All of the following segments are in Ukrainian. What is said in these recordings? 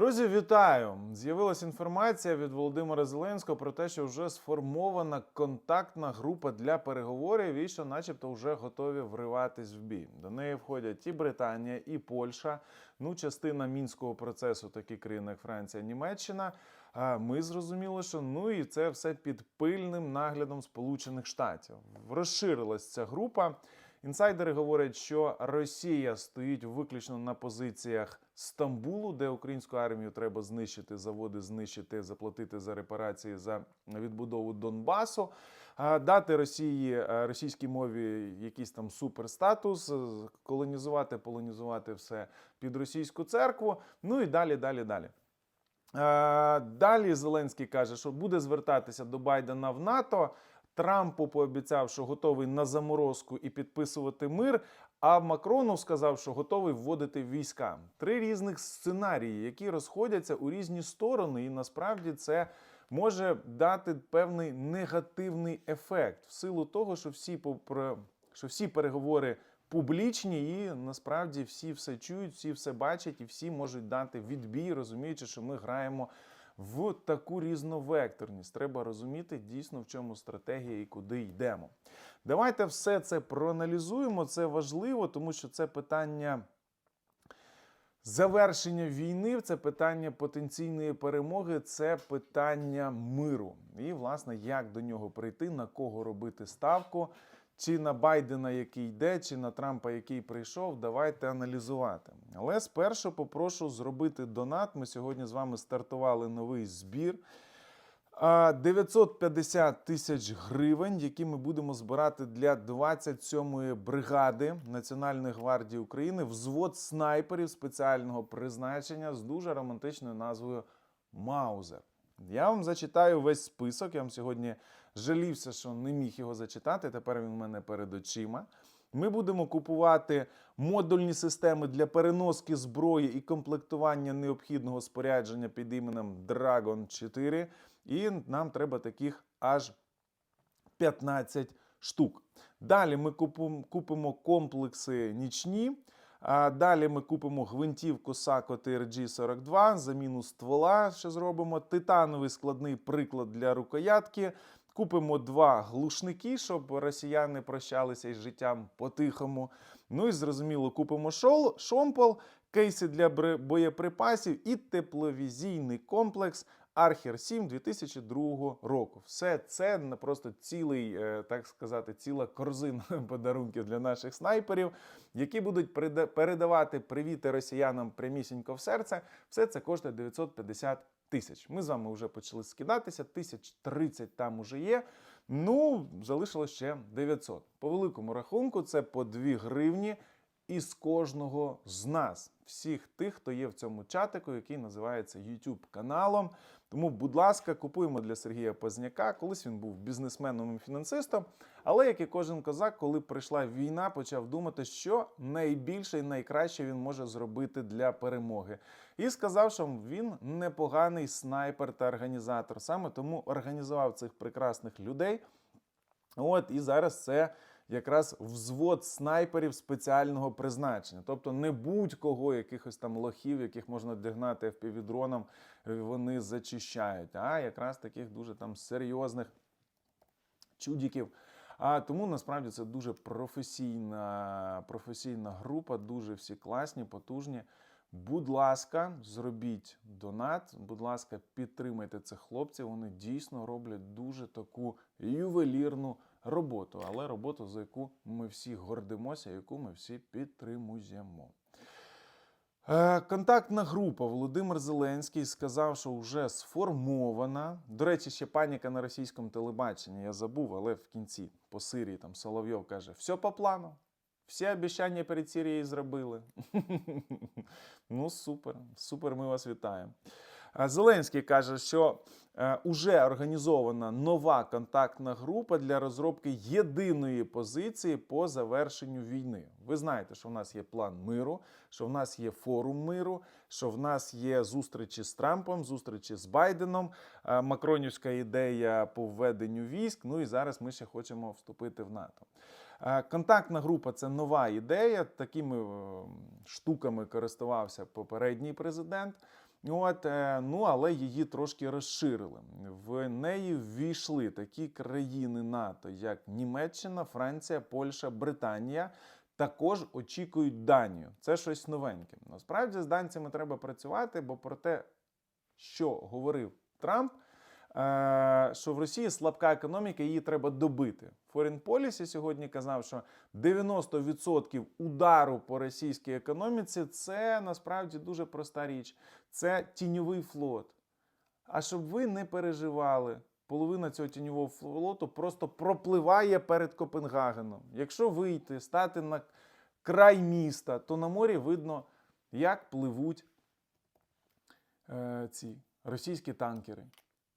Друзі, вітаю! З'явилася інформація від Володимира Зеленського про те, що вже сформована контактна група для переговорів і що, начебто, вже готові вриватись в бій. До неї входять і Британія, і Польща. Ну, частина мінського процесу, такі країни, як Франція, Німеччина. А ми зрозуміли, що ну і це все під пильним наглядом Сполучених Штатів. Розширилась ця група. Інсайдери говорять, що Росія стоїть виключно на позиціях Стамбулу, де українську армію треба знищити, заводи знищити, заплатити за репарації за відбудову Донбасу, дати Росії е, російській мові якийсь там суперстатус, е, колонізувати, полонізувати все під російську церкву. Ну і далі, далі, далі. Е, Далі Зеленський каже, що буде звертатися до Байдена в НАТО. Трампу пообіцяв, що готовий на заморозку і підписувати мир. А Макрону сказав, що готовий вводити війська. Три різних сценарії, які розходяться у різні сторони, і насправді це може дати певний негативний ефект в силу того, що всі попри- що всі переговори публічні, і насправді всі все чують, всі все бачать, і всі можуть дати відбій, розуміючи, що ми граємо в таку різновекторність. Треба розуміти дійсно, в чому стратегія і куди йдемо. Давайте все це проаналізуємо. Це важливо, тому що це питання. Завершення війни це питання потенційної перемоги, це питання миру. І, власне, як до нього прийти, на кого робити ставку, чи на Байдена, який йде, чи на Трампа, який прийшов, давайте аналізувати. Але спершу попрошу зробити донат. Ми сьогодні з вами стартували новий збір. 950 тисяч гривень, які ми будемо збирати для 27-ї бригади Національної гвардії України, взвод снайперів спеціального призначення з дуже романтичною назвою Маузер. Я вам зачитаю весь список. Я вам сьогодні жалівся, що не міг його зачитати. Тепер він у мене перед очима. Ми будемо купувати модульні системи для переноски зброї і комплектування необхідного спорядження під іменем Dragon 4. І нам треба таких аж 15 штук. Далі ми купимо комплекси нічні. Далі ми купимо гвинтівку SACO TRG 42, заміну ствола ще зробимо, титановий складний приклад для рукоятки. Купимо два глушники, щоб росіяни прощалися із життям по-тихому. Ну і зрозуміло, купимо шол, шомпол, кейси для боєприпасів і тепловізійний комплекс Архер 7 2002 року. Все це не просто цілий, е, так сказати, ціла корзина подарунків для наших снайперів, які будуть переда- передавати привіти росіянам прямісінько в серце. Все це коштує 950 тисяч. Ми з вами вже почали скидатися. Тисяч 30 там уже є. Ну, залишилось ще 900. По великому рахунку, це по 2 гривні із кожного з нас, всіх тих, хто є в цьому чатику, який називається YouTube каналом. Тому, будь ласка, купуємо для Сергія Позняка. Колись він був бізнесменом і фінансистом. Але як і кожен козак, коли прийшла війна, почав думати, що найбільше і найкраще він може зробити для перемоги. І сказав, що він непоганий снайпер та організатор. Саме тому організував цих прекрасних людей. От і зараз це якраз взвод снайперів спеціального призначення. Тобто не будь-кого, якихось там лохів, яких можна дігнати FPV-дроном, е, вони зачищають, а якраз таких дуже там серйозних чудіків. А тому насправді це дуже професійна, професійна група, дуже всі класні, потужні. Будь ласка, зробіть донат. Будь ласка, підтримайте цих хлопців. Вони дійсно роблять дуже таку ювелірну роботу, але роботу, за яку ми всі гордимося, яку ми всі підтримуємо. Е, Контактна група Володимир Зеленський сказав, що вже сформована. До речі, ще паніка на російському телебаченні. Я забув, але в кінці по Сирії там Соловйов каже: все по плану. Всі обіцяння перед Сирією зробили. ну, супер, супер, ми вас вітаємо. А Зеленський каже, що е, уже організована нова контактна група для розробки єдиної позиції по завершенню війни. Ви знаєте, що в нас є план миру, що в нас є форум миру, що в нас є зустрічі з Трампом, зустрічі з Байденом, е, макронівська ідея по введенню військ. Ну і зараз ми ще хочемо вступити в НАТО. Е, Контактна група це нова ідея. Такими е, штуками користувався попередній президент. От, е, ну, але її трошки розширили. В неї ввійшли такі країни НАТО, як Німеччина, Франція, Польща, Британія. Також очікують Данію. Це щось новеньке. Насправді з данцями треба працювати, бо про те, що говорив Трамп, що в Росії слабка економіка, її треба добити. Foreign Policy сьогодні казав, що 90% удару по російській економіці це насправді дуже проста річ. Це тіньовий флот. А щоб ви не переживали, половина цього тіньового флоту просто пропливає перед Копенгагеном. Якщо вийти, стати на край міста, то на морі видно, як пливуть е, ці російські танкери.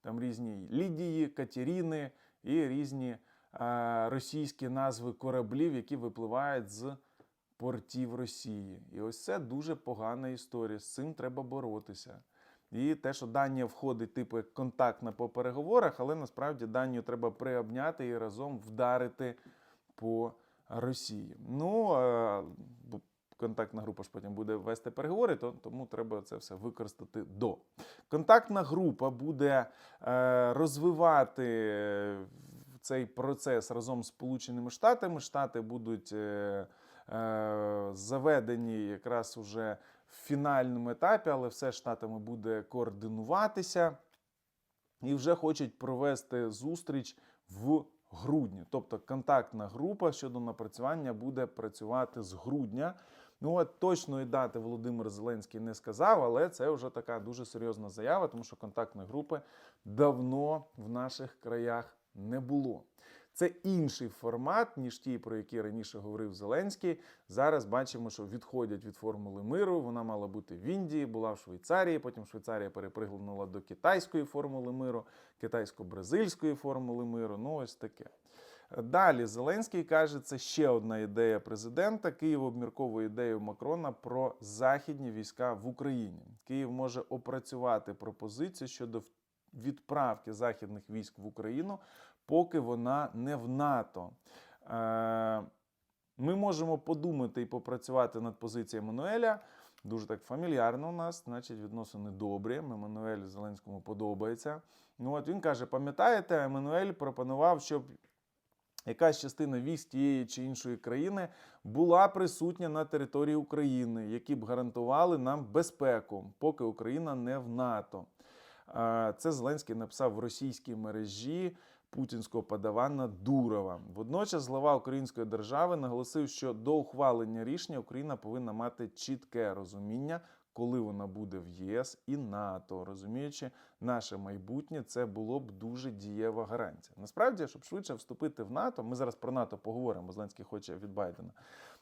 Там різні Лідії, Катеріни і різні е, російські назви кораблів, які випливають з портів Росії. І ось це дуже погана історія. З цим треба боротися. І те, що Данія входить, типу, як контактна по переговорах, але насправді Данію треба приобняти і разом вдарити по Росії. Ну, е, контактна група ж потім буде вести переговори, то, тому треба це все використати до. Контактна група буде е, розвивати е, цей процес разом з Сполученими Штатами. Штати будуть е, е, заведені якраз уже в фінальному етапі, але все штатами буде координуватися і вже хочуть провести зустріч в грудні. Тобто контактна група щодо напрацювання буде працювати з грудня. Ну от точної дати Володимир Зеленський не сказав, але це вже така дуже серйозна заява, тому що контактної групи давно в наших краях не було. Це інший формат, ніж ті, про які раніше говорив Зеленський. Зараз бачимо, що відходять від формули миру. Вона мала бути в Індії, була в Швейцарії. Потім Швейцарія перепригнула до китайської формули миру, китайсько-бразильської формули миру. Ну, ось таке. Далі Зеленський каже, це ще одна ідея президента. Київ обмірковує ідею Макрона про західні війська в Україні. Київ може опрацювати пропозицію щодо відправки західних військ в Україну, поки вона не в НАТО. Е, Ми можемо подумати і попрацювати над позицією Еммануеля. Дуже так фамільярно у нас, значить, відносини добрі. Еммануель Зеленському подобається. Ну от він каже: пам'ятаєте, Еммануель пропонував, щоб якась частина військ тієї чи іншої країни була присутня на території України, які б гарантували нам безпеку, поки Україна не в НАТО. Це Зеленський написав в російській мережі путінського подавана Дурова. Водночас глава Української держави наголосив, що до ухвалення рішення Україна повинна мати чітке розуміння, коли вона буде в ЄС і НАТО, розуміючи наше майбутнє, це було б дуже дієва гарантія. Насправді, щоб швидше вступити в НАТО, ми зараз про НАТО поговоримо. Зеленський хоче від Байдена.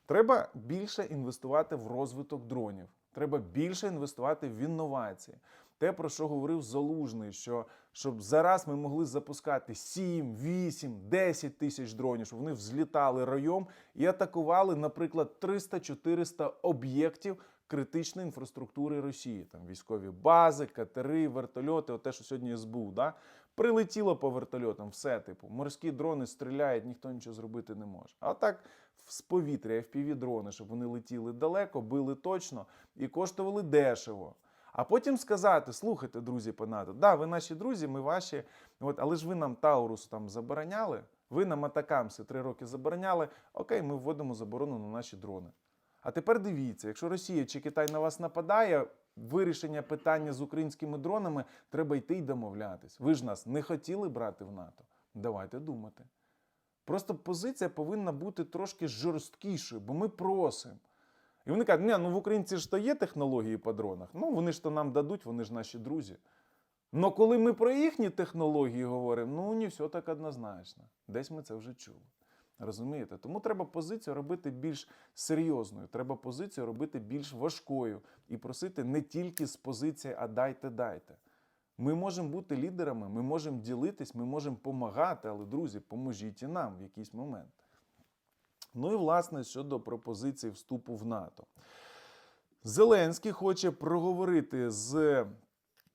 Треба більше інвестувати в розвиток дронів. Треба більше інвестувати в інновації. Те, про що говорив Залужний, що щоб зараз ми могли запускати 7, 8, 10 тисяч дронів, щоб вони взлітали райом і атакували, наприклад, 300-400 об'єктів критичної інфраструктури Росії. Там військові бази, катери, вертольоти, от те, що сьогодні СБУ, да? прилетіло по вертольотам, все типу. Морські дрони стріляють, ніхто нічого зробити не може. А так з повітря fpv дрони, щоб вони летіли далеко, били точно і коштували дешево. А потім сказати: слухайте, друзі по НАТО, да, ви наші друзі, ми ваші, от, але ж ви нам Таурус там забороняли, ви нам Атакамси три роки забороняли. Окей, ми вводимо заборону на наші дрони. А тепер дивіться, якщо Росія чи Китай на вас нападає, вирішення питання з українськими дронами треба йти й домовлятись. Ви ж нас не хотіли брати в НАТО. Давайте думати. Просто позиція повинна бути трошки жорсткішою, бо ми просимо. І вони кажуть, ні, ну в українці ж то є технології по дронах. Ну вони ж то нам дадуть, вони ж наші друзі. Но коли ми про їхні технології говоримо, ну не все так однозначно. Десь ми це вже чули. Розумієте? Тому треба позицію робити більш серйозною, треба позицію робити більш важкою і просити не тільки з позиції, а дайте, дайте. Ми можемо бути лідерами, ми можемо ділитись, ми можемо допомагати, але, друзі, поможіть і нам в якийсь момент. Ну і власне щодо пропозиції вступу в НАТО. Зеленський хоче проговорити з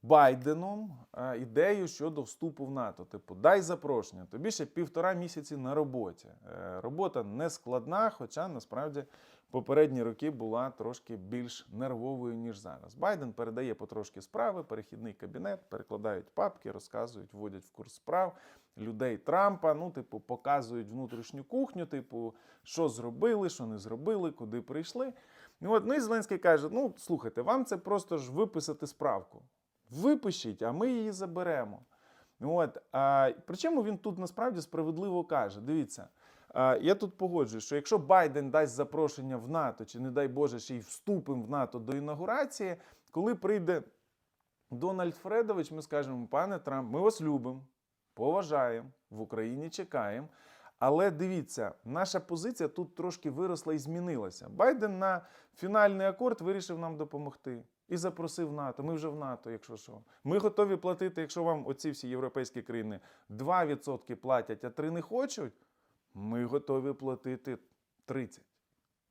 Байденом е, ідею щодо вступу в НАТО. Типу, дай запрошення. Тобі ще півтора місяці на роботі. Е, Робота не складна, хоча насправді попередні роки була трошки більш нервовою, ніж зараз. Байден передає потрошки справи, перехідний кабінет, перекладають папки, розказують, вводять в курс справ людей Трампа. Ну, типу, показують внутрішню кухню, типу, що зробили, що не зробили, куди прийшли. І от, ну і Зеленський каже: ну, слухайте, вам це просто ж виписати справку. Випишіть, а ми її заберемо. От, а, причому він тут насправді справедливо каже: дивіться, а, я тут погоджуюсь, що якщо Байден дасть запрошення в НАТО, чи не дай Боже, ще й вступимо в НАТО до інаугурації, коли прийде Дональд Фредович, ми скажемо, пане Трамп, ми вас любимо, поважаємо, в Україні чекаємо. Але дивіться, наша позиція тут трошки виросла і змінилася. Байден на фінальний акорд вирішив нам допомогти і запросив НАТО. Ми вже в НАТО, якщо що. Ми готові платити, якщо вам оці всі європейські країни 2% платять, а 3 не хочуть. Ми готові платити 30.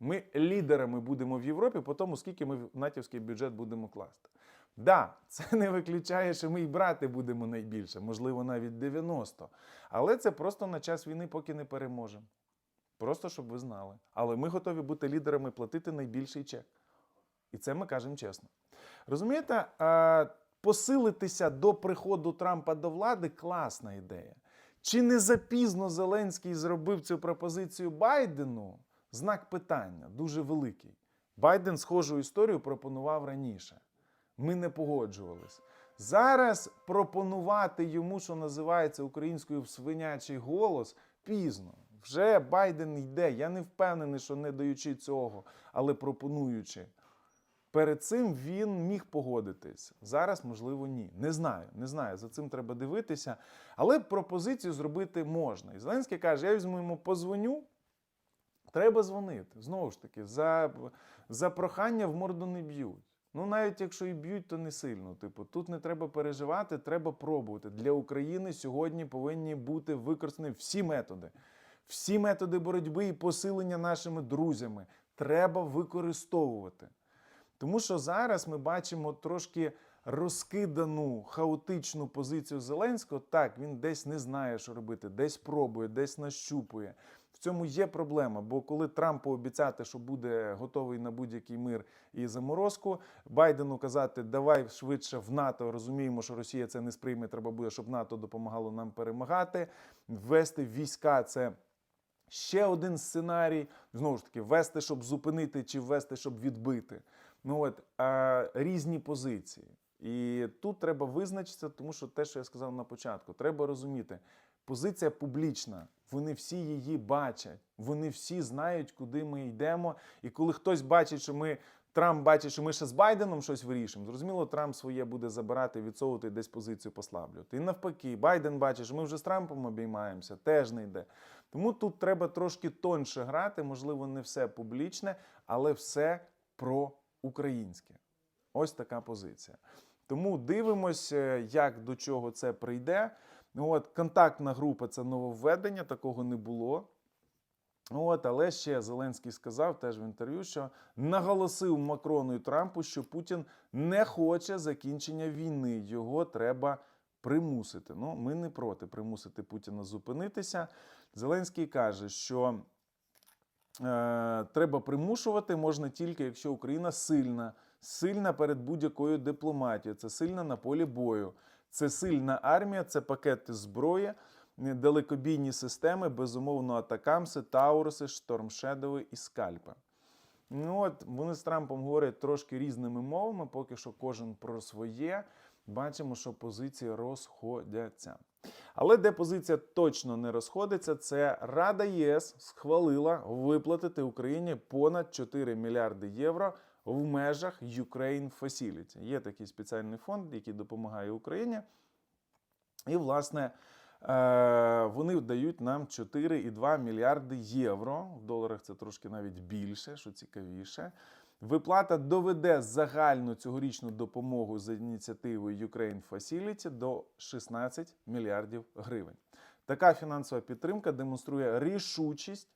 Ми лідерами будемо в Європі по тому, скільки ми в натівський бюджет будемо класти. Да, це не виключає, що ми й брати будемо найбільше, можливо, навіть 90. Але це просто на час війни, поки не переможемо. Просто щоб ви знали. Але ми готові бути лідерами платити найбільший чек. І це ми кажемо чесно. Розумієте, посилитися до приходу Трампа до влади класна ідея. Чи не запізно Зеленський зробив цю пропозицію Байдену? Знак питання дуже великий. Байден схожу історію пропонував раніше. Ми не погоджувались. Зараз пропонувати йому, що називається українською свинячий голос, пізно. Вже Байден йде. Я не впевнений, що не даючи цього, але пропонуючи. Перед цим він міг погодитись. Зараз, можливо, ні. Не знаю, не знаю. За цим треба дивитися. Але пропозицію зробити можна. І Зеленський каже: я візьму йому позвоню. Треба дзвонити. Знову ж таки, за, за прохання в морду не б'ють. Ну, навіть якщо і б'ють, то не сильно. Типу, тут не треба переживати, треба пробувати. Для України сьогодні повинні бути використані всі методи. Всі методи боротьби і посилення нашими друзями треба використовувати. Тому що зараз ми бачимо трошки розкидану хаотичну позицію Зеленського. Так, він десь не знає, що робити, десь пробує, десь нащупує. В цьому є проблема, бо коли Трампу обіцяти, що буде готовий на будь-який мир і заморозку, Байдену казати, давай швидше в НАТО, розуміємо, що Росія це не сприйме, треба буде, щоб НАТО допомагало нам перемагати. Ввести війська це ще один сценарій. Знову ж таки, ввести, щоб зупинити, чи ввести, щоб відбити. Ну от а, різні позиції. І тут треба визначитися, тому що те, що я сказав на початку, треба розуміти. Позиція публічна, вони всі її бачать, вони всі знають, куди ми йдемо. І коли хтось бачить, що ми Трамп бачить, що ми ще з Байденом щось вирішимо, зрозуміло, Трамп своє буде забирати, відсовувати десь позицію послаблювати. І навпаки, Байден бачить, що ми вже з Трампом обіймаємося, теж не йде. Тому тут треба трошки тоньше грати, можливо, не все публічне, але все про українське. Ось така позиція. Тому дивимося, як до чого це прийде. От, Контактна група це нововведення, такого не було. От, але ще Зеленський сказав теж в інтерв'ю, що наголосив Макрону і Трампу, що Путін не хоче закінчення війни. Його треба примусити. Ну, ми не проти примусити Путіна зупинитися. Зеленський каже, що е, треба примушувати можна тільки, якщо Україна сильна, сильна перед будь-якою дипломатією, це сильна на полі бою. Це сильна армія, це пакети зброї, далекобійні системи, безумовно, атакамси, тауруси, штормшедови і скальпи. Ну от вони з Трампом говорять трошки різними мовами, поки що кожен про своє. Бачимо, що позиції розходяться. Але де позиція точно не розходиться, це Рада ЄС схвалила виплатити Україні понад 4 мільярди євро в межах Ukraine Facility. Є такий спеціальний фонд, який допомагає Україні. І, власне, е, вони дають нам 4,2 мільярди євро. В доларах це трошки навіть більше, що цікавіше. Виплата доведе загальну цьогорічну допомогу за ініціативою Ukraine Facility до 16 мільярдів гривень. Така фінансова підтримка демонструє рішучість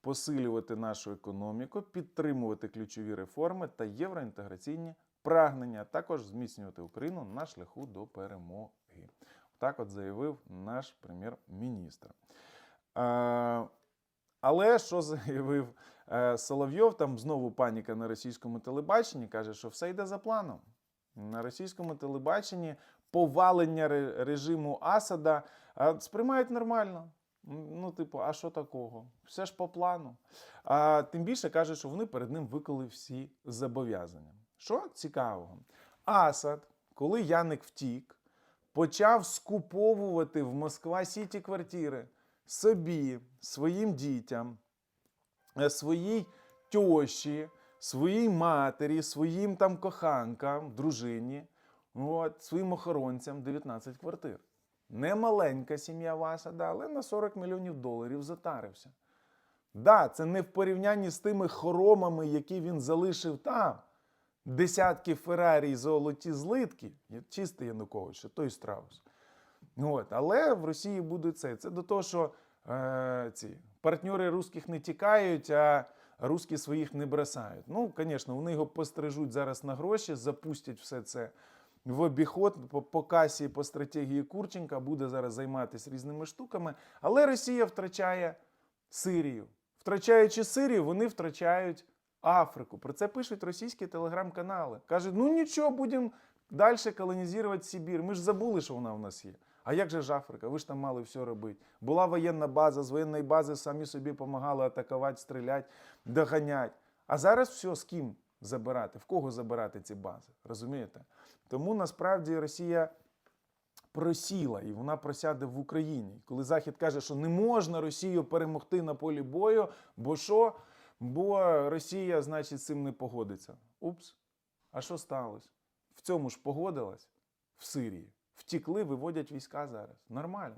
посилювати нашу економіку, підтримувати ключові реформи та євроінтеграційні прагнення, а також зміцнювати Україну на шляху до перемоги. Так от заявив наш прем'єр-міністр. Але що заявив Соловйов, там знову паніка на російському телебаченні, каже, що все йде за планом. На російському телебаченні повалення режиму Асада е, сприймають нормально. Ну, типу, а що такого? Все ж по плану. А тим більше каже, що вони перед ним виконали всі зобов'язання. Що цікавого? Асад, коли Яник втік, почав скуповувати в Москва Сіті квартири собі, своїм дітям, е, своїй тьощі, своїй матері, своїм там коханкам, дружині, от, своїм охоронцям 19 квартир. Не маленька сім'я Васада, але на 40 мільйонів доларів затарився. Да, це не в порівнянні з тими хоромами, які він залишив там. Десятки Феррарі золоті злитки. Чистий Янукович, той страус. От, але в Росії буде це. Це до того, що е, ці партнери русських не тікають, а русські своїх не бросають. Ну, звісно, вони його пострижуть зараз на гроші, запустять все це в обіход по, по касі, по стратегії Курченка, буде зараз займатися різними штуками. Але Росія втрачає Сирію. Втрачаючи Сирію, вони втрачають Африку. Про це пишуть російські телеграм-канали. Кажуть, ну нічого, будемо далі колонізувати Сибір. Ми ж забули, що вона в нас є. А як же ж Африка? Ви ж там мали все робити. Була воєнна база, з воєнної бази самі собі допомагали атакувати, стріляти, доганяти. А зараз все з ким забирати? В кого забирати ці бази? Розумієте? Тому насправді Росія просіла і вона просяде в Україні. Коли Захід каже, що не можна Росію перемогти на полі бою, бо що? Бо Росія, значить, з цим не погодиться. Упс. А що сталося? В цьому ж погодилась в Сирії. Втікли, виводять війська зараз. Нормально.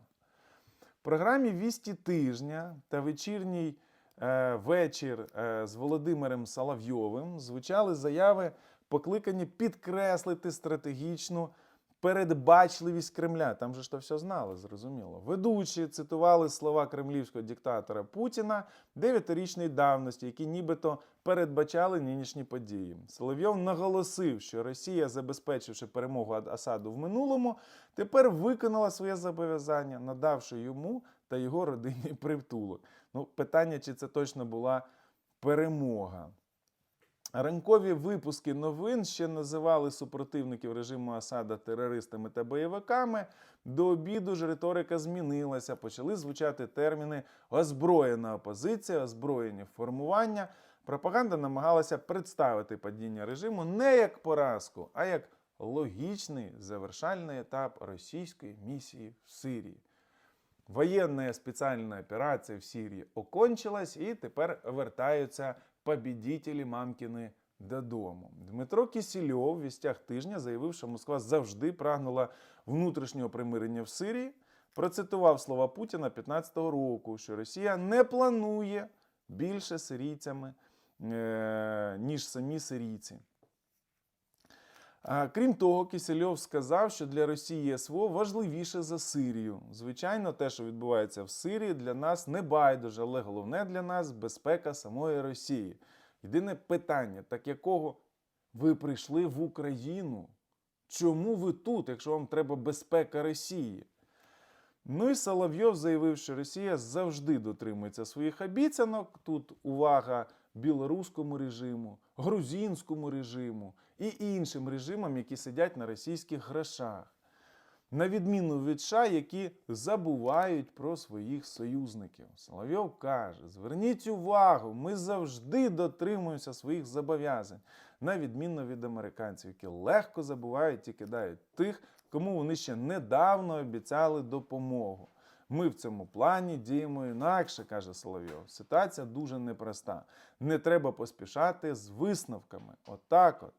В програмі Вісті тижня та вечірній е, вечір е, з Володимиром Соловйовим звучали заяви, покликані підкреслити стратегічну передбачливість Кремля. Там же ж то все знали, зрозуміло. Ведучі цитували слова кремлівського диктатора Путіна дев'ятирічної давності, які нібито передбачали нинішні події. Соловйов наголосив, що Росія, забезпечивши перемогу Асаду в минулому, тепер виконала своє зобов'язання, надавши йому та його родині притулок. Ну, питання, чи це точно була перемога. Ранкові випуски новин ще називали супротивників режиму Асада терористами та бойовиками. До обіду ж риторика змінилася. Почали звучати терміни озброєна опозиція, озброєні формування. Пропаганда намагалася представити падіння режиму не як поразку, а як логічний завершальний етап російської місії в Сирії. Воєнна спеціальна операція в Сирії окончилась, і тепер вертаються побідітелі мамкіни додому. Дмитро Кісільов в вістях тижня заявив, що Москва завжди прагнула внутрішнього примирення в Сирії. Процитував слова Путіна 15-го року, що Росія не планує більше сирійцями, е, ніж самі сирійці. Крім того, Кисельов сказав, що для Росії СВО важливіше за Сирію. Звичайно, те, що відбувається в Сирії, для нас не байдуже, але головне для нас безпека самої Росії. Єдине питання: так якого ви прийшли в Україну? Чому ви тут, якщо вам треба безпека Росії? Ну і Соловйов заявив, що Росія завжди дотримується своїх обіцянок. Тут увага білоруському режиму, грузинському режиму і іншим режимам, які сидять на російських грошах. На відміну від США, які забувають про своїх союзників. Соловйов каже: зверніть увагу, ми завжди дотримуємося своїх зобов'язань, на відміну від американців, які легко забувають і кидають тих, кому вони ще недавно обіцяли допомогу. Ми в цьому плані діємо інакше, каже Соловйов. Ситуація дуже непроста. Не треба поспішати з висновками. Отак от.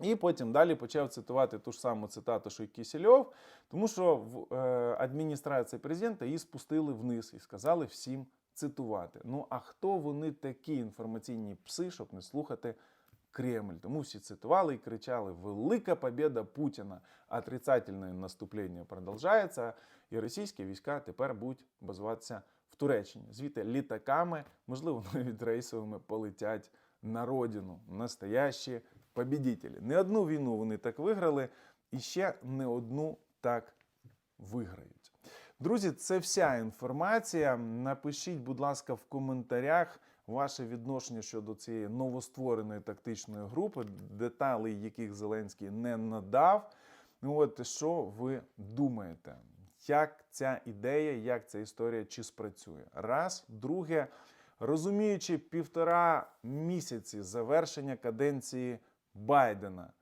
І потім далі почав цитувати ту ж саму цитату, що й Кісельов, тому що в е, адміністрації президента її спустили вниз і сказали всім цитувати. Ну а хто вони такі інформаційні пси, щоб не слухати Кремль? Тому всі цитували і кричали: Велика побіда Путіна! Отрицательне наступлення продовжується, і російські війська тепер будуть базуватися в Туреччині. Звідти літаками, можливо, навіть рейсовими полетять на родину. Настоящі побідітелі. Не одну війну вони так виграли, і ще не одну так виграють. Друзі, це вся інформація. Напишіть, будь ласка, в коментарях ваше відношення щодо цієї новоствореної тактичної групи, деталей яких Зеленський не надав. Ну от що ви думаєте? Як ця ідея, як ця історія чи спрацює? Раз, друге, розуміючи півтора місяці завершення каденції Байдена,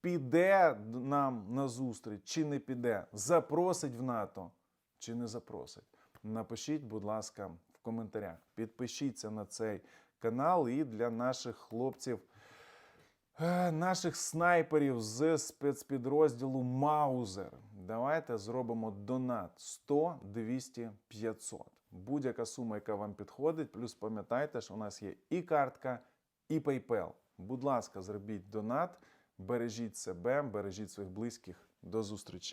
піде нам на зустріч чи не піде, запросить в НАТО чи не запросить. Напишіть, будь ласка, коментарях. Підпишіться на цей канал і для наших хлопців. Е, Наших снайперів з спецпідрозділу Маузер. Давайте зробимо донат 100, 200, 500. Будь-яка сума, яка вам підходить. Плюс пам'ятайте, що у нас є і картка, і PayPal. Будь ласка, зробіть донат, бережіть себе, бережіть своїх близьких. До зустрічі.